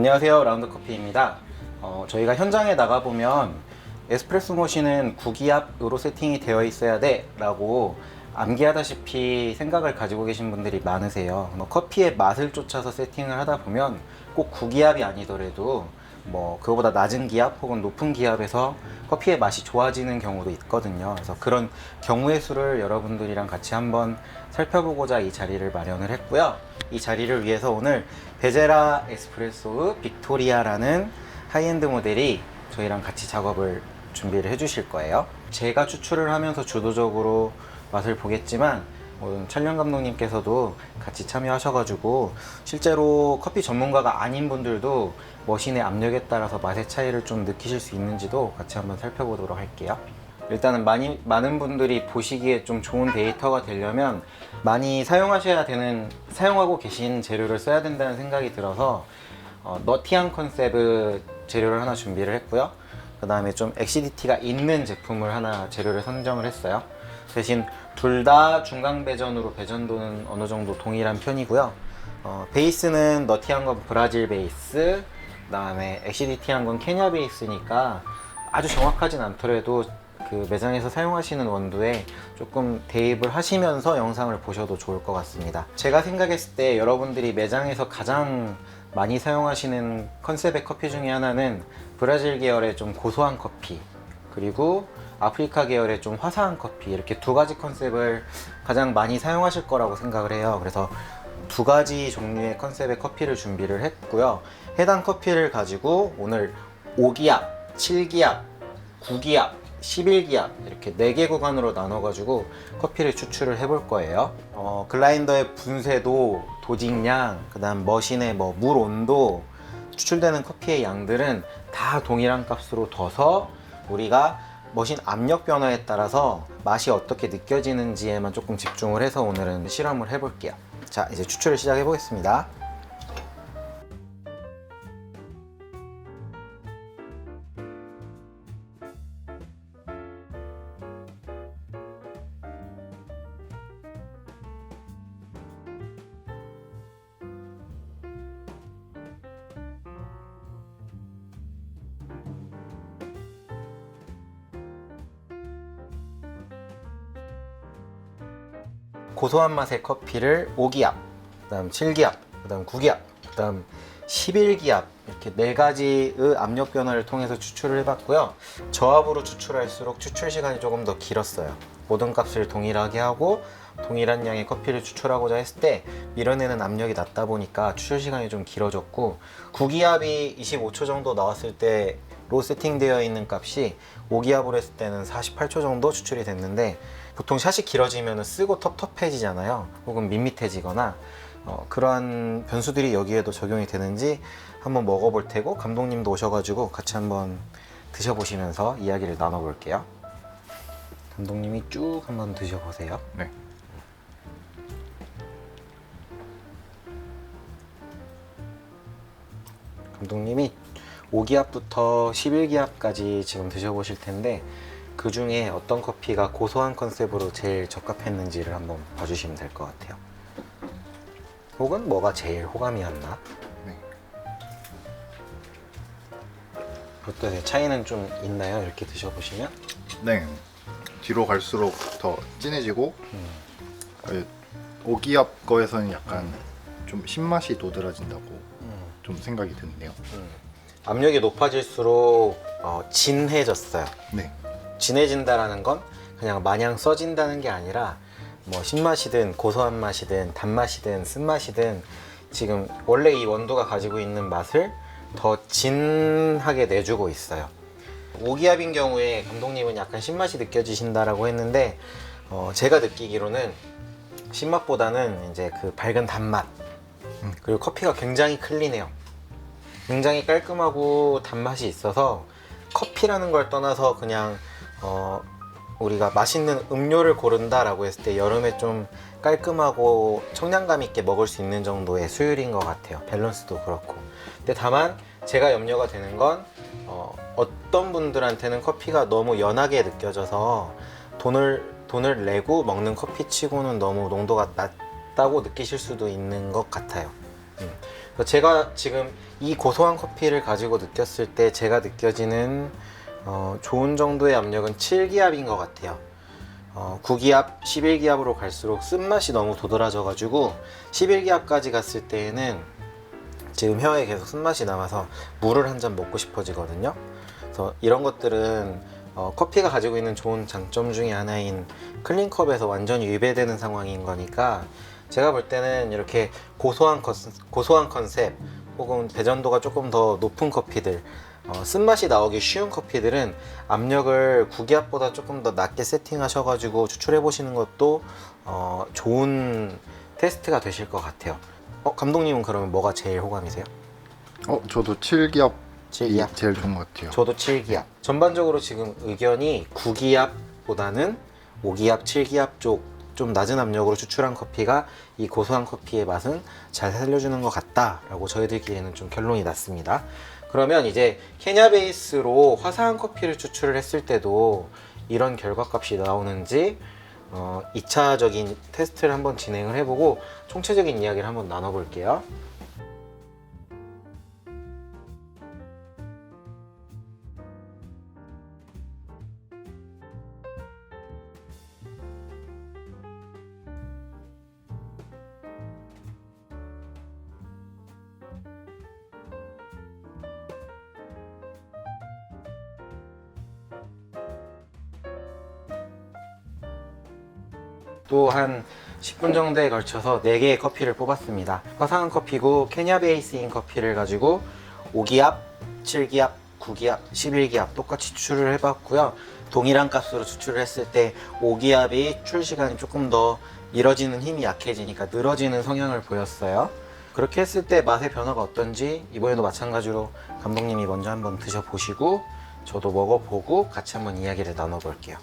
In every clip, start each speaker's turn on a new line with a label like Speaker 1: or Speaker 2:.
Speaker 1: 안녕하세요 라운드 커피입니다. 어, 저희가 현장에 나가 보면 에스프레소 머신은 구기압으로 세팅이 되어 있어야 돼 라고 암기하다시피 생각을 가지고 계신 분들이 많으세요. 뭐 커피의 맛을 쫓아서 세팅을 하다 보면 꼭 구기압이 아니더라도 뭐 그거보다 낮은 기압 혹은 높은 기압에서 커피의 맛이 좋아지는 경우도 있거든요. 그래서 그런 경우의 수를 여러분들이랑 같이 한번 살펴보고자 이 자리를 마련을 했고요. 이 자리를 위해서 오늘 베제라 에스프레소 빅토리아라는 하이엔드 모델이 저희랑 같이 작업을 준비를 해주실 거예요. 제가 추출을 하면서 주도적으로 맛을 보겠지만 촬영 감독님께서도 같이 참여하셔가지고 실제로 커피 전문가가 아닌 분들도 머신의 압력에 따라서 맛의 차이를 좀 느끼실 수 있는지도 같이 한번 살펴보도록 할게요. 일단은 많이 많은 분들이 보시기에 좀 좋은 데이터가 되려면 많이 사용하셔야 되는 사용하고 계신 재료를 써야 된다는 생각이 들어서 어, 너티한 컨셉의 재료를 하나 준비를 했고요. 그 다음에 좀 엑시디티가 있는 제품을 하나 재료를 선정을 했어요. 대신 둘 다 중강 배전으로 배전도는 어느 정도 동일한 편이고요. 어, 베이스는 너티한 건 브라질 베이스, 그 다음에 엑시디티한 건 케냐 베이스니까 아주 정확하진 않더라도 그 매장에서 사용하시는 원두에 조금 대입을 하시면서 영상을 보셔도 좋을 것 같습니다. 제가 생각했을 때 여러분들이 매장에서 가장 많이 사용하시는 컨셉의 커피 중에 하나는 브라질 계열의 좀 고소한 커피 그리고 아프리카 계열의 좀 화사한 커피 이렇게 두 가지 컨셉을 가장 많이 사용하실 거라고 생각을 해요. 그래서 두 가지 종류의 컨셉의 커피를 준비를 했고요. 해당 커피를 가지고 오늘 5기압, 7기압, 9기압, 11기압 이렇게 4개 구간으로 나눠가지고 커피를 추출을 해볼 거예요. 어, 글라인더의 분쇄도, 도직량, 그 다음 머신의 뭐 물 온도, 추출되는 커피의 양들은 다 동일한 값으로 둬서 우리가 머신 압력 변화에 따라서 맛이 어떻게 느껴지는지에만 조금 집중을 해서 오늘은 실험을 해볼게요. 자, 이제 추출을 시작해 보겠습니다. 고소한 맛의 커피를 5기압, 그다음 7기압, 그다음 9기압, 그다음 11기압 이렇게 네 가지의 압력 변화를 통해서 추출을 해봤고요. 저압으로 추출할수록 추출 시간이 조금 더 길었어요. 모든 값을 동일하게 하고 동일한 양의 커피를 추출하고자 했을 때 밀어내는 압력이 낮다 보니까 추출 시간이 좀 길어졌고 9기압이 25초 정도 나왔을 때로 세팅되어 있는 값이 5기압으로 했을 때는 48초 정도 추출이 됐는데 보통 샷이 길어지면 쓰고 텁텁해지잖아요. 혹은 밋밋해지거나 어, 그러한 변수들이 여기에도 적용이 되는지 한번 먹어볼 테고 감독님도 오셔가지고 같이 한번 드셔보시면서 이야기를 나눠볼게요. 감독님이 쭉 한번 드셔보세요.
Speaker 2: 네.
Speaker 1: 감독님이 5기압부터 11기압까지 지금 드셔보실 텐데 그 중에 어떤 커피가 고소한 컨셉으로 제일 적합했는지를 한번 봐주시면 될 것 같아요. 혹은 뭐가 제일 호감이었나?
Speaker 2: 네.
Speaker 1: 어떠세요? 차이는 좀 있나요? 이렇게 드셔보시면?
Speaker 2: 네. 뒤로 갈수록 더 진해지고
Speaker 1: 음.
Speaker 2: 그 오기압 거에서는 약간 좀 신맛이 도드라진다고
Speaker 1: 음.
Speaker 2: 좀 생각이 드는데요.
Speaker 1: 압력이 높아질수록 어, 진해졌어요.
Speaker 2: 네.
Speaker 1: 진해진다라는 건 그냥 마냥 써진다는 게 아니라 뭐 신맛이든 고소한 맛이든 단맛이든 쓴맛이든 지금 원래 이 원두가 가지고 있는 맛을 더 진하게 내주고 있어요. 오기압인 경우에 감독님은 약간 신맛이 느껴지신다라고 했는데 어, 제가 느끼기로는 신맛보다는 이제 그 밝은 단맛
Speaker 2: 음.
Speaker 1: 그리고 커피가 굉장히 클린해요. 굉장히 깔끔하고 단맛이 있어서 커피라는 걸 떠나서 그냥 어, 우리가 맛있는 음료를 고른다라고 했을 때 여름에 좀 깔끔하고 청량감 있게 먹을 수 있는 정도의 수율인 것 같아요. 밸런스도 그렇고. 근데 다만 제가 염려가 되는 건 어, 어떤 분들한테는 커피가 너무 연하게 느껴져서 돈을 돈을 내고 먹는 커피치고는 너무 농도가 낮다고 느끼실 수도 있는 것 같아요. 그래서 제가 지금 이 고소한 커피를 가지고 느꼈을 때 제가 느껴지는 어, 좋은 정도의 압력은 7기압인 것 같아요. 어, 9기압, 11기압으로 갈수록 쓴맛이 너무 도드라져가지고 11기압까지 갔을 때에는 지금 혀에 계속 쓴맛이 남아서 물을 한 잔 먹고 싶어지거든요. 그래서 이런 것들은 어, 커피가 가지고 있는 좋은 장점 중에 하나인 클린컵에서 완전히 위배되는 상황인 거니까 제가 볼 때는 이렇게 고소한, 컨, 고소한 컨셉 혹은 배전도가 조금 더 높은 커피들 어, 쓴맛이 나오기 쉬운 커피들은 압력을 구기압보다 조금 더 낮게 세팅하셔가지고 추출해 보시는 것도 어, 좋은 테스트가 되실 것 같아요. 어, 감독님은 그러면 뭐가 제일 호감이세요?
Speaker 2: 어 저도 7기압이
Speaker 1: 7기압?
Speaker 2: 제일 좋은 것 같아요.
Speaker 1: 저도 7기압. 전반적으로 지금 의견이 9기압보다는 5기압, 7기압 쪽 좀 낮은 압력으로 추출한 커피가 이 고소한 커피의 맛은 잘 살려주는 것 같다라고 저희들끼리는 좀 결론이 났습니다. 그러면 이제 케냐 베이스로 화사한 커피를 추출을 했을 때도 이런 결과값이 나오는지 어, 2차적인 테스트를 한번 진행을 해보고 총체적인 이야기를 한번 나눠볼게요. 또 한 10분 정도에 걸쳐서 4개의 커피를 뽑았습니다. 화사한 커피고 케냐 베이스인 커피를 가지고 5기압, 7기압, 9기압, 11기압 똑같이 추출을 해봤고요. 동일한 값으로 추출을 했을 때 5기압이 출 시간이 조금 더 밀어지는 힘이 약해지니까 늘어지는 성향을 보였어요. 그렇게 했을 때 맛의 변화가 어떤지 이번에도 마찬가지로 감독님이 먼저 한번 드셔보시고 저도 먹어보고 같이 한번 이야기를 나눠볼게요.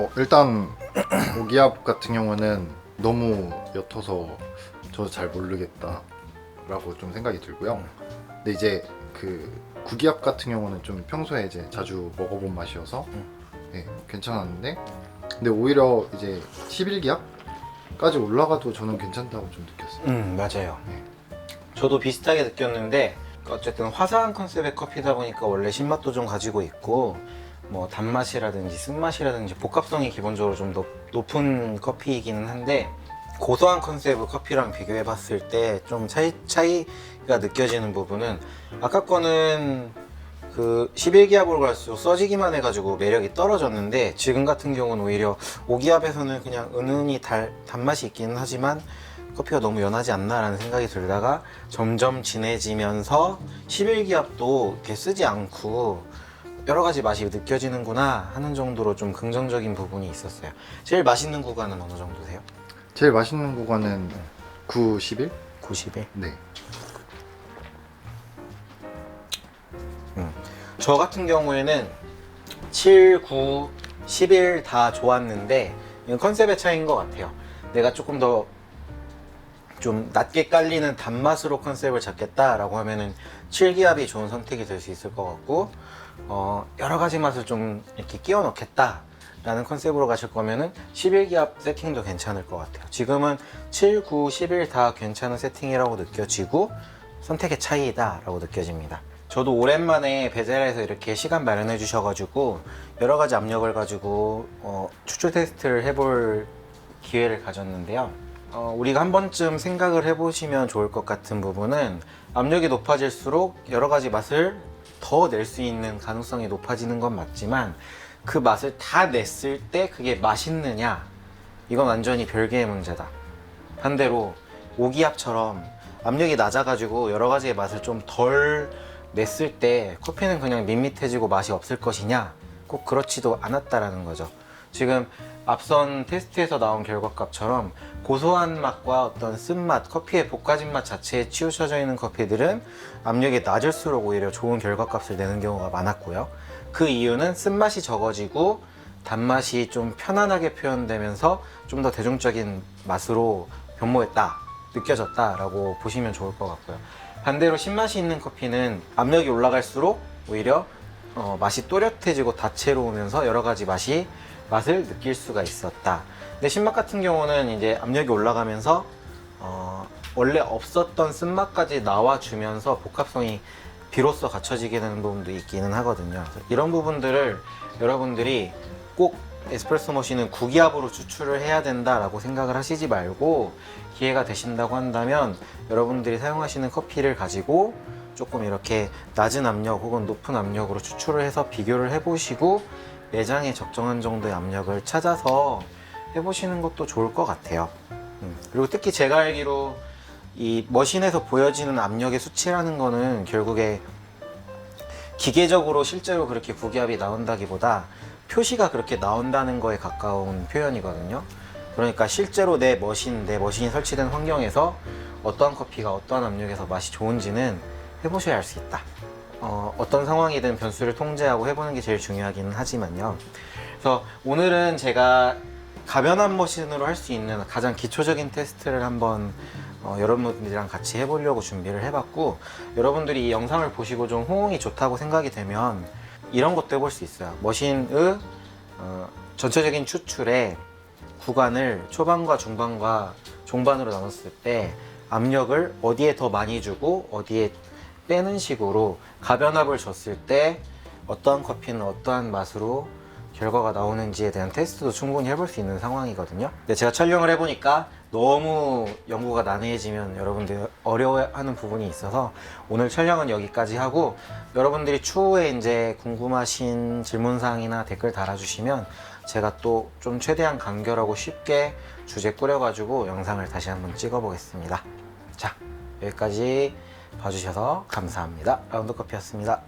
Speaker 2: 어 일단 5기압 같은 경우는 너무 옅어서 저도 잘 모르겠다라고 좀 생각이 들고요. 근데 이제 그 9기압 같은 경우는 좀 평소에 이제 자주 먹어본 맛이어서 네, 괜찮았는데 근데 오히려 이제 11기압까지 올라가도 저는 괜찮다고 좀 느꼈어요.
Speaker 1: 음 맞아요.
Speaker 2: 네.
Speaker 1: 저도 비슷하게 느꼈는데 어쨌든 화사한 컨셉의 커피다 보니까 원래 신맛도 좀 가지고 있고 뭐 단맛이라든지 쓴맛이라든지 복합성이 기본적으로 좀 높, 높은 커피이기는 한데 고소한 컨셉의 커피랑 비교해 봤을 때 좀 차이, 차이가 느껴지는 부분은 아까 거는 그 11기압으로 갈수록 써지기만 해가지고 매력이 떨어졌는데 지금 같은 경우는 오히려 5기압에서는 그냥 은은히 달, 단맛이 있기는 하지만 커피가 너무 연하지 않나라는 생각이 들다가 점점 진해지면서 11기압도 이렇게 쓰지 않고 여러 가지 맛이 느껴지는구나 하는 정도로 좀 긍정적인 부분이 있었어요. 제일 맛있는 구간은 어느 정도세요?
Speaker 2: 제일 맛있는 구간은 9, 11?
Speaker 1: 90에?
Speaker 2: 네.
Speaker 1: 저 같은 경우에는 7, 9, 11 다 좋았는데 이건 컨셉의 차이인 것 같아요. 내가 조금 더 좀 낮게 깔리는 단맛으로 컨셉을 잡겠다라고 하면은 7기압이 좋은 선택이 될 수 있을 것 같고 어, 여러 가지 맛을 좀 이렇게 끼워 넣겠다 라는 컨셉으로 가실 거면은 11기압 세팅도 괜찮을 것 같아요. 지금은 7, 9, 11 다 괜찮은 세팅이라고 느껴지고 선택의 차이다 라고 느껴집니다. 저도 오랜만에 베젤에서 이렇게 시간 마련해 주셔가지고 여러 가지 압력을 가지고 어, 추출 테스트를 해볼 기회를 가졌는데요. 어, 우리가 한 번쯤 생각을 해보시면 좋을 것 같은 부분은 압력이 높아질수록 여러 가지 맛을 더 낼 수 있는 가능성이 높아지는 건 맞지만 그 맛을 다 냈을 때 그게 맛있느냐 이건 완전히 별개의 문제다. 반대로 오기압처럼 압력이 낮아가지고 여러 가지의 맛을 좀 덜 냈을 때 커피는 그냥 밋밋해지고 맛이 없을 것이냐 꼭 그렇지도 않았다라는 거죠. 지금 앞선 테스트에서 나온 결과값처럼 고소한 맛과 어떤 쓴맛, 커피의 볶아진 맛 자체에 치우쳐져 있는 커피들은 압력이 낮을수록 오히려 좋은 결과값을 내는 경우가 많았고요. 그 이유는 쓴맛이 적어지고 단맛이 좀 편안하게 표현되면서 좀 더 대중적인 맛으로 변모했다. 느껴졌다라고 보시면 좋을 것 같고요. 반대로 신맛이 있는 커피는 압력이 올라갈수록 오히려 어, 맛이 또렷해지고 다채로우면서 여러 가지 맛이 맛을 느낄 수가 있었다. 근데 신맛 같은 경우는 이제 압력이 올라가면서 어, 원래 없었던 쓴맛까지 나와주면서 복합성이 비로소 갖춰지게 되는 부분도 있기는 하거든요. 이런 부분들을 여러분들이 꼭 에스프레소 머신은 구기압으로 추출을 해야 된다라고 생각을 하시지 말고 기회가 되신다고 한다면 여러분들이 사용하시는 커피를 가지고 조금 이렇게 낮은 압력 혹은 높은 압력으로 추출을 해서 비교를 해보시고 매장에 적정한 정도의 압력을 찾아서 해보시는 것도 좋을 것 같아요. 음, 그리고 특히 제가 알기로 이 머신에서 보여지는 압력의 수치라는 거는 결국에 기계적으로 실제로 그렇게 구기압이 나온다기보다 표시가 그렇게 나온다는 거에 가까운 표현이거든요. 그러니까 실제로 내 머신, 내 머신이 설치된 환경에서 어떠한 커피가 어떠한 압력에서 맛이 좋은지는 해보셔야 알 수 있다. 어, 어떤 상황이든 변수를 통제하고 해보는 게 제일 중요하기는 하지만요. 그래서 오늘은 제가 가변한 머신으로 할 수 있는 가장 기초적인 테스트를 한번 어, 여러분들이랑 같이 해보려고 준비를 해봤고 여러분들이 이 영상을 보시고 좀 호응이 좋다고 생각이 되면 이런 것도 해볼 수 있어요. 머신의 어, 전체적인 추출의 구간을 초반과 중반과 종반으로 나눴을 때 압력을 어디에 더 많이 주고 어디에 빼는 식으로 가변압을 줬을 때 어떠한 커피는 어떠한 맛으로 결과가 나오는지에 대한 테스트도 충분히 해볼 수 있는 상황이거든요. 근데 제가 촬영을 해보니까 너무 연구가 난해해지면 여러분들 어려워하는 부분이 있어서 오늘 촬영은 여기까지 하고 여러분들이 추후에 이제 궁금하신 질문사항이나 댓글 달아주시면 제가 또 좀 최대한 간결하고 쉽게 주제 꾸려가지고 영상을 다시 한번 찍어보겠습니다. 자, 여기까지 봐주셔서 감사합니다. 라운드 커피였습니다.